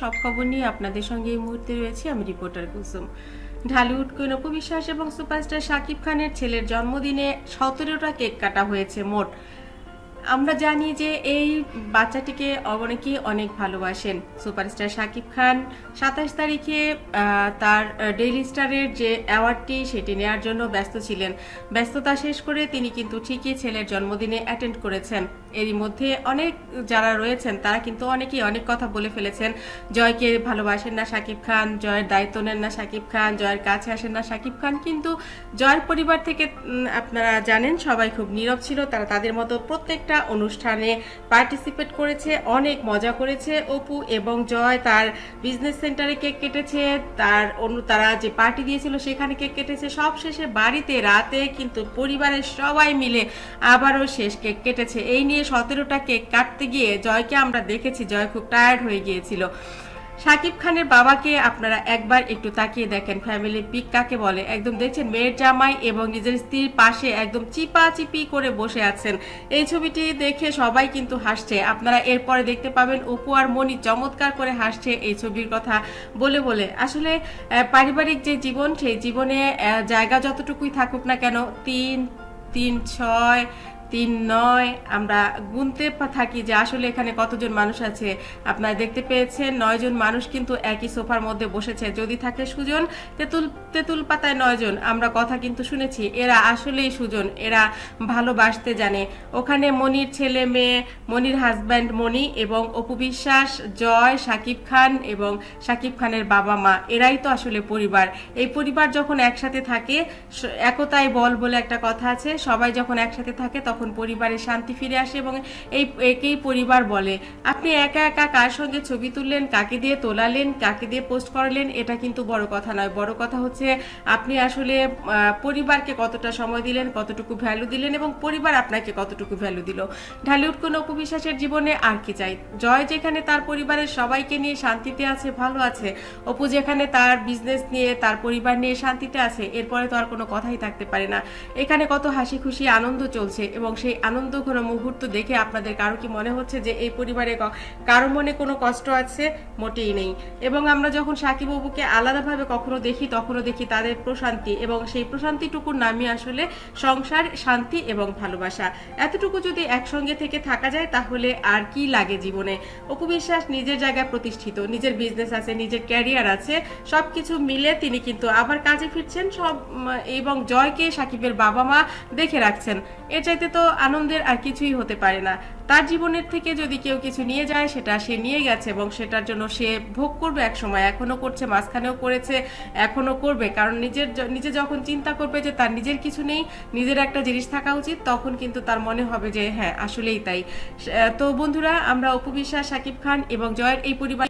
সব খবর নিয়ে আপনাদের সঙ্গে এই মুহূর্তে রয়েছে, আমি রিপোর্টার কুসুম। ঢালিউড কুইন অপু বিশ্বাস এবং সুপারস্টার শাকিব খানের ছেলের জন্মদিনে সতেরোটা কেক কাটা হয়েছে মোট। আমরা জানি যে এই বাচ্চাটিকে অনেকেই অনেক ভালোবাসেন। সুপারস্টার শাকিব খান সাতাশ তারিখে তার ডেইলি স্টারের যে অ্যাওয়ার্ডটি সেটি নেওয়ার জন্য ব্যস্ত ছিলেন। ব্যস্ততা শেষ করে তিনি কিন্তু ঠিকই ছেলের জন্মদিনে অ্যাটেন্ড করেছেন। এরই মধ্যে অনেক যারা রয়েছেন, তারা কিন্তু অনেকেই অনেক কথা বলে ফেলেছেন। জয়কে ভালোবাসেন না শাকিব খান, জয়ের দায়িত্ব নেন না শাকিব খান, জয়ের কাছে আসেন না শাকিব খান। কিন্তু জয়ের পরিবার থেকে আপনারা জানেন সবাই খুব নীরব ছিল, তারা তাদের মতো প্রত্যেকটা অনুষ্ঠানে পার্টিসিপেট করেছে, অনেক মজা করেছে। অপু এবং জয় তার বিজনেস সেন্টারে কেক কেটেছে, তার অন্য তারা যে পার্টি দিয়েছিল সেখানে কেক কেটেছে। সব শেষে বাড়িতে, রাতে কিন্তু পরিবারের সবাই মিলে আবারও শেষ কেক কেটেছে। এই নিয়ে সতেরোটা কেক কাটতে গিয়ে জয়কে আমরা দেখেছি, জয় খুব টায়ার্ড হয়ে গিয়েছিল। শাকিব খানের বাবাকে আপনারা একবার একটু তাকিয়ে দেখেন। ফ্যামিলি পিক কাকে বলে? একদম দেখছেন মেয়ের জামাই এবং নিজের স্ত্রীর পাশে একদম চিপা চিপি করে বসে আছেন। এই ছবিটি দেখে সবাই কিন্তু হাসছে। আপনারা এরপরে দেখতে পাবেন অপু আর মনি চমৎকার করে হাসছে এই ছবির কথা বলে বলে। আসলে পারিবারিক যে জীবন, সেই জীবনে জায়গা যতটুকুই থাকুক না কেন, তিন তিন, ছয় তিন নয়, আমরা গুনতে থাকি যে আসলে এখানে কতজন মানুষ আছে। আপনারা দেখতে পেয়েছেন, নয় জন মানুষ কিন্তু একই সোফার মধ্যে বসেছে। যদি থাকে সুজন, তেঁতুল তেঁতুল পাতায় নয় জন। আমরা কথা কিন্তু শুনেছি, এরা আসলেই সুজন, এরা ভালোবাসতে জানে। ওখানে মনির ছেলে মেয়ে, মনির হাজব্যান্ড মনি এবং অপু বিশ্বাস, জয়, সাকিব খান এবং সাকিব খানের বাবা মা। এরাই তো আসলে পরিবার। এই পরিবার যখন একসাথে থাকে একতাই বল বলে একটা কথা আছে, সবাই যখন একসাথে থাকে তখন পরিবারের শান্তি ফিরে আসে এবং এই একেই পরিবার বলে। আপনি একা একা কার সঙ্গে ছবি তুললেন, কাকে দিয়ে তোলালেন, কাকে দিয়ে পোস্ট করালেন, এটা কিন্তু বড় কথা নয়। বড় কথা হচ্ছে আপনি আসলে পরিবারকে কতটা সময় দিলেন, কতটুকু ভ্যালু দিলেন এবং পরিবার আপনাকে কতটুকু ভ্যালু দিল। ঢালিউড কোন উপবিশ্বাসের জীবনে আর কি চাই? জয় যেখানে তার পরিবারের সবাইকে নিয়ে শান্তিতে আছে, ভালো আছে। অপু যেখানে তার বিজনেস নিয়ে, তার পরিবার নিয়ে শান্তিতে আছে, এরপরে তো আর কোনো কথাই থাকতে পারে না। এখানে কত হাসি খুশি আনন্দ চলছে এবং সেই আনন্দ ঘন মুহূর্ত দেখে আপনাদের কারও কি মনে হচ্ছে যে এই পরিবারে কারও মনে কোনো কষ্ট আছে? মোটেই নেই। এবং আমরা যখন সাকিব বাবুকে আলাদাভাবে কখনো দেখি, তখনও দেখি তাদের প্রশান্তি এবং সেই প্রশান্তিটুকুর নামই আসলে সংসার, শান্তি এবং ভালোবাসা। এতটুকু যদি একসঙ্গে থেকে থাকা যায়, তাহলে আর কি লাগে জীবনে? অপু বিশ্বাস নিজের জায়গায় প্রতিষ্ঠিত, নিজের বিজনেস আছে, নিজের ক্যারিয়ার আছে সব কিছু মিলে তিনি কিন্তু আবার কাজে ফিরছেন, সব এবং জয়কে সাকিবের বাবা মা দেখে রাখছেন। এর চাইতে তো আনন্দের আর কিছুই হতে পারে না। তার জীবনের থেকে যদি কেউ কিছু নিয়ে যায়, সেটা সে নিয়ে গেছে এবং সেটার জন্য সে ভোগ করবে এক সময় এখনও করছে, মাঝখানেও করেছে, এখনও করবে। কারণ নিজের নিজে যখন চিন্তা করবে যে তার নিজের কিছু নেই, নিজের একটা জিনিস থাকা উচিত, তখন কিন্তু তার মনে হবে যে হ্যাঁ আসলেই তাই। তো বন্ধুরা, আমরা উপবিশ্বাস সাকিব খান এবং জয়ের এই পরিবার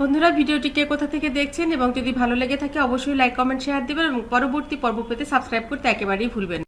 বন্ধুরা, ভিডিওটি কে কোথা থেকে দেখছেন এবং যদি ভালো লেগে থাকে, অবশ্যই লাইক কমেন্ট শেয়ার দেবেন এবং পরবর্তী পর্ব পেতে সাবস্ক্রাইব করতে একেবারেই ভুলবেন।